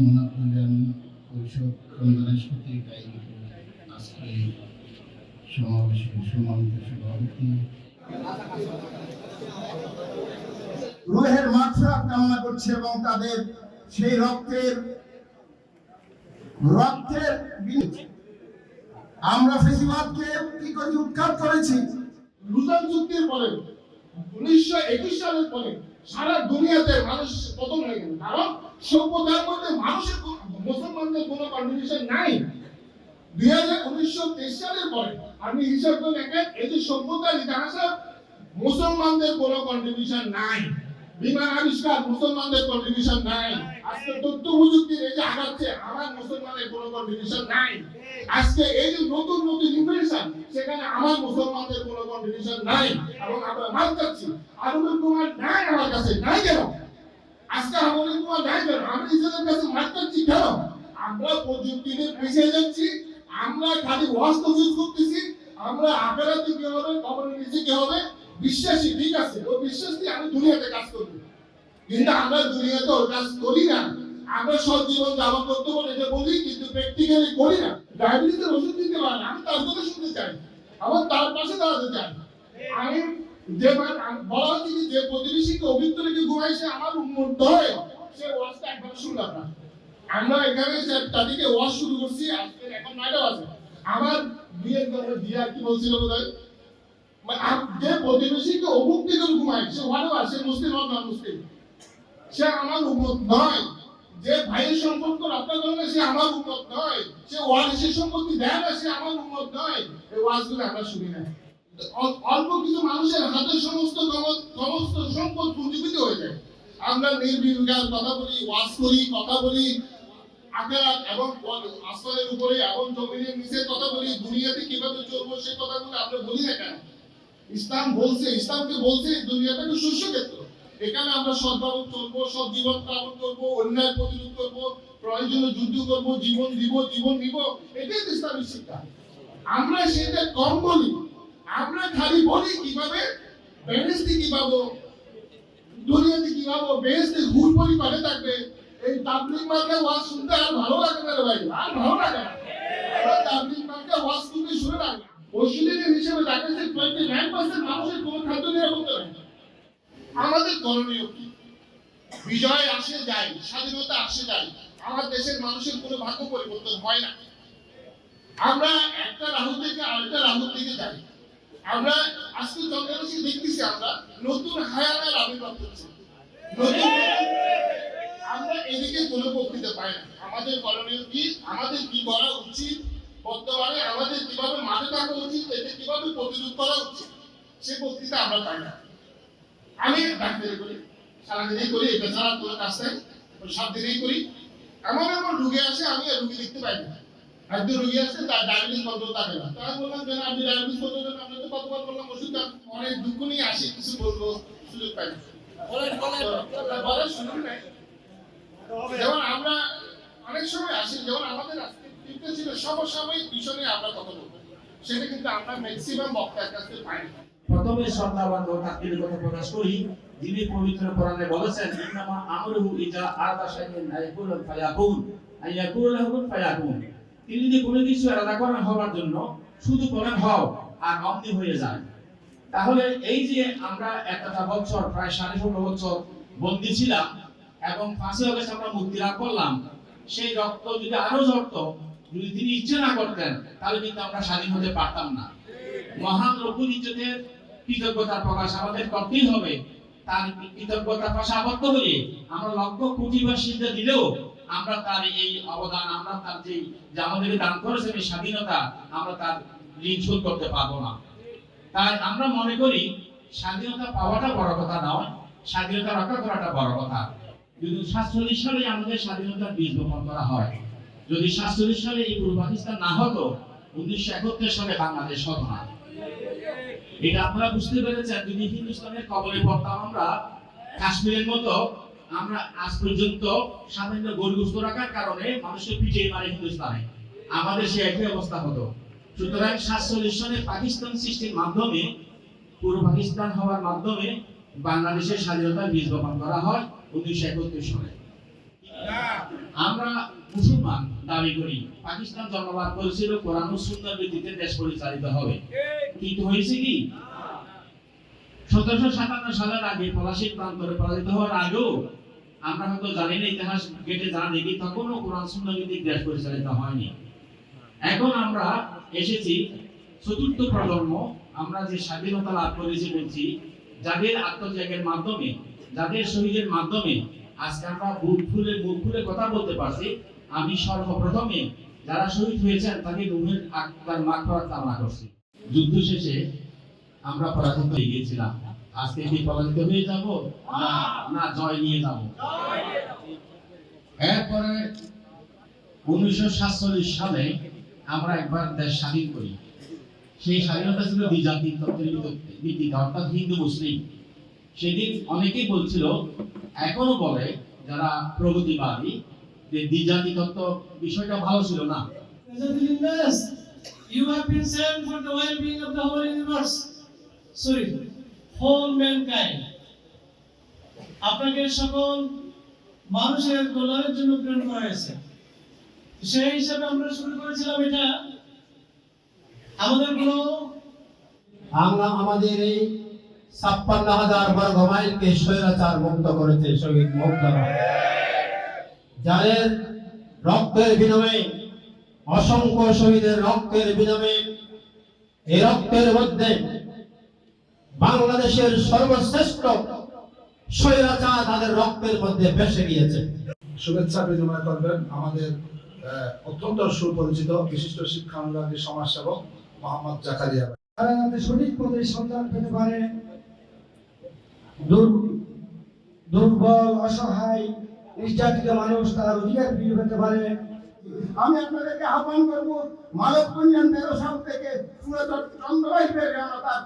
মানব কল্যাণ পরিষদ কর্তৃক আয়োজিত আজকে সমাবেশের সম্মানিত সভাপতি রুহের মাগফিরাত কামনা করছি এবং তাদের সেই রক্তের রক্তের আমরা ফেসিবাদকে কি করে উৎখাত করেছি? লুজান চুক্তির পরে, উনিশশো একুশ সালের পরে সারা দুনিয়াতে মানুষ পতন হয়ে গেল। কারণ সভ্যতার মধ্যে মানুষের মুসলমানদের কোনো কন্ট্রিবিউশন নাই। দুই হাজার উনিশশো তেইশ সালের পরে আমি হিসাব করে দেখেন, এই যে সভ্যতার ইতিহাসে মুসলমানদের কোনো কন্ট্রিবিউশন নাই। বিমান আবিষ্কার মুসলমানদের কন্ট্রিবিউশন নাই। আজকে তথ্য প্রযুক্তির এই যে আমার মুসলমানের কোনো কন্ট্রিবিউশন নাই। আজকে এই যে নতুন নতুন সেখানে আমার মুসলমানদের কোনো কন্ট্রিবিউশন নাই। এবং আমরা মার যাচ্ছি আরবের কুমার নাই আমার কাছে, নাই কেন? আজকে আমাদের কুমার নাই কেন? কাছে মার যাচ্ছি কেন? আমরা প্রযুক্তি নিয়ে পিছিয়ে যাচ্ছি। আমরা খালি ওয়াস্ত ইউজ করতেছি। আমরা আখেরাতে কি হবে? নিচে কি হবে? বিশ্বাসী, ঠিক আছে? ওই বিশ্বাস দিয়ে আমি দুনিয়াতে কাজ করব। কিন্তু আমরা দুনিয়াতে ওর কাজ করি না। আমরা সব জীবন যাপন করতে পারি এটা বলি, কিন্তু প্র্যাকটিক্যালি করি না। ডায়াবেটিসের ওষুধ দিতে পারে না, আমি তার কথা শুনতে চাই। আমার তার পাশে দাঁড়াতে চাই। আমি যে বলা হচ্ছে যে প্রতিবেশীকে অভিজ্ঞ রেখে ঘুমাইছে আমার উন্মুক্ত হয় সে ওয়াজটা একবার শুনলাম না। আমরা এখানে তাদেরকে ওয়াজ শুরু করছি, আজকে এখন নয়টা বাজে। আমার বিয়ের কথা দিয়া কি বলছিল বোধ হয় মানে প্রতিবেশীকে সে মুসলিম হোক না মুসলিম। সে আমার নয়। যে ভাইয়ের সম্পর্ক রক্ষা করে না, সে আমার নয়। সে ওয়ারিসের সম্পত্তি দেয় না, সে আমার নয়। এই আমরা শুনি না। অল্প কিছু মানুষের হাতে সমস্ত সমস্ত সম্পদ পুঁজিবিত হয়ে যায়। আমরা নির্বিঘ্ন কথা বলি, ওয়াজ করি, কথা বলি। আখেরাত এবং আসমানের উপরে এবং জমিনের নিচে কথা বলি। দুনিয়াতে কীভাবে চলবো সে কথাগুলো আমরা বলি না কেন? ইসলাম বলছে, ইসলামকে বলছে দুনিয়াটা একটা শস্য ক্ষেত্র। এখানে আমরা সদ্ভাবে চলবো সৎ জীবন যাপন করব, অন্যায় প্রতিরোধ করব, প্রয়োজনে যুদ্ধ করব, জীবন দিব জীবন দিব এটাই তো ইসলামের শিক্ষা। আমরা সেটা কম বলি, আমরা খালি বলি কীভাবে দুনিয়াতে ঘুর পরিমাণে থাকবে। এই তাবলিগ মার্কে ওয়াজ শুনতে আর ভালো লাগে না রে ভাই, আর ভালো লাগে না। তাবলিগ মার্কে ওয়াজ শুনতে শুনে লাগে হিসেবে টোয়েন্টি নাইন পার্সেন্ট মানুষের কোনো খাদ্য নিরাপত্তা আমাদের করণীয় কি? বিজয় আসে যায়, স্বাধীনতা আসে যায় আমার দেশের মানুষের কোনো ভাগ্য পরিবর্তন হয় না। আমরা একটা রাহু থেকে আরেকটা রাহু থেকে যাই। আমরা আজকে চন্দ্ররাশি দেখতেছি আমরা, নতুন হায়ানের আবির্ভাব হচ্ছে। নতুন আমরা এদিকে কোনো বক্তৃতা পাই না। আমাদের করণীয় কি? আমাদের কি করা উচিত? বর্তমানে আমাদের কীভাবে মাঠে থাকা উচিত এতে কীভাবে প্রতিরোধ করা উচিত সে বক্তৃতা আমরা পাই না। আমি ডাক্তারি করি সারাদিনই করি এটা ছাড়া কোনো কাজ নাই সাত দিনেই করি। এমন এমন রুগী আসে আমি আর রুগী দেখতে পাই না। একজন রুগী আসছে তার ডায়াবেটিস কন্ট্রোল থাকে না। তাই বললাম যে আপনি ডায়াবেটিস কন্ট্রোল করেন তো কতবার বললাম ওষুধ খান অনেক দুঃখ নিয়ে আসে কিছু বলব সুযোগ পাই না। বলার সুযোগ নাই। যেমন আমরা অনেক সময় আসি যেমন আমাদের আজকে ছিল সমসাময়িক আমরা কথা বলব। সেটা কিন্তু আমরা ম্যাক্সিমাম বক্তার কাছ পাই প্রথমে শ্রদ্ধাবান ও তাকবীরের কথা প্রকাশ করি। যিনি পবিত্র কোরআনে বলেছেন আমরুহু ইজা ফায়াকুন ফায়াকুন। তিনি যদি কোনো কিছু আলাদা হওয়ার জন্য, শুধু বলেন, হও, আর অমনি হয়ে যায়। তাহলে এই যে আমরা একটা বছর, প্রায় সাড়ে ষোলো বছর বন্দী ছিলাম এবং ফাঁসি অগস্ট আমরা মুক্তি লাভ করলাম, সেই রক্ত যদি আরও ঝরত যদি তিনি ইচ্ছে না করতেন, তাহলে কিন্তু আমরা স্বাধীন হতে পারতাম না। মহান ইজ্জতের কৃতজ্ঞতা প্রকাশ আমাদের করতেই হবে। তার কৃতজ্ঞতা পাশে আবদ্ধ হয়ে আমরা লক্ষ কোটি বা দিলেও আমরা তার এই অবদান, আমরা তার যে আমাদেরকে দান করেছেন এই স্বাধীনতা, আমরা তার ঋণ শোধ করতে পারব না। তাই আমরা মনে করি স্বাধীনতা পাওয়াটা বড় কথা নয়, স্বাধীনতা রক্ষা করাটা বড় কথা। যদি সাতচল্লিশ সালে আমাদের স্বাধীনতার বীজ বপন করা হয় যদি সাতচল্লিশ সালে এই পূর্ব পাকিস্তান না হতো, উনিশশো একাত্তর সালে বাংলাদেশ হতো না। এটা আপনারা বুঝতে পেরেছেন, যদি হিন্দুস্তানের কবলে পড়তাম আমরা, কাশ্মীরের মতো, আমরা আজ পর্যন্ত সামান্য গরিবস্ত রাখার কারণে মানুষকে পিটিয়ে মারে হিন্দুস্তানে। আমাদের সে একই অবস্থা হতো। সুতরাং সাতচল্লিশ সনে পাকিস্তান সৃষ্টির মাধ্যমে, পূর্ব পাকিস্তান হওয়ার মাধ্যমে বাংলাদেশের স্বাধীনতার বীজ বপন করা হয় উনিশশো একাত্তর সালে। আমরা মুসলমান। দাবি করি। পাকিস্তান জন্মলাভ করেছিল, কোরআন ও সুন্নাহর ভিত্তিতে দেশ পরিচালিত হবে। কিন্তু হয়েছে কি? সতেরোশো সাতান্ন সালের আগে প্রান্তরে পরাজিত হওয়ার আগেও আমরা হয়তো জানি না, ইতিহাস যা দেখি তখনও কোরআন সুন্নাহ ভিত্তিক দেশ পরিচালিত হয়নি। এখন আমরা এসেছি, চতুর্থ প্রজন্ম, আমরা যে স্বাধীনতা লাভ করেছি বলছি, যাদের আত্মত্যাগের মাধ্যমে, যাদের শহীদের মাধ্যমে, আজকে আমরা বুক ফুলে, মুখ খুলে কথা বলতে পারছি আমি সর্বপ্রথমে যারা শহীদ হয়েছেন তাদের রুহের আত্মার মাগফিরাত কামনা করছি। যুদ্ধ শেষে আমরা পরাজিত হয়ে গিয়েছিলাম। আজকে কি পরাজিত হয়ে যাব? না- জয় নিয়ে যাব। এরপরে উনিশশো সাতচল্লিশ সালে আমরা একবার দেশ স্বাধীন করি। সেই স্বাধীনতা ছিল দ্বিজাতিক তত্ত্বের ভিত্তিতে অর্থাৎ হিন্দু, মুসলিম। সেদিন অনেকেই বলছিল, এখনও বলে যারা প্রগতিবাদী যে দ্বিজাতি তত্ত্ব বিষয়টা ভালো ছিল না you have been sent for the well-being of the whole universe. Sorry, whole mankind. আপনাকে সকল মানুষের কল্যাণের জন্য প্রেরণ করা হয়েছে সেই হিসাবে আমরা শুরু করেছিলাম এটা আমাদের কোনো আমরা আমাদের এই ছাপ্পান্ন হাজার বর্গ মাইলকে স্বৈরাচার মুক্ত করেছে শহীদ মুক্তরা যাদের রক্তের বিনিময়ে অসংখ্য শহীদের রক্তের বিনিময়ে এই রক্তের মধ্যে বাংলাদেশের সর্বশ্রেষ্ঠ স্বৈরাচার তাদের রক্তের মধ্যে ভেসে গিয়েছে শুভেচ্ছা বিনিময় করবেন আমাদের অত্যন্ত সুপরিচিত বিশিষ্ট শিক্ষা অনুরাগী সমাজসেবক মোহাম্মদ জাকারিয়া ভাই। তারা যাতে সঠিক পথে সন্ধান পেতে পারে দুর্বল অসহায় নির্যাতিত মানুষ তার অধিকার ফিরে পেতে পারে। আমি আপনাদেরকে আহ্বান করব মানব কল্যাণ তেরো সব থেকে চন্দ্রবাই তার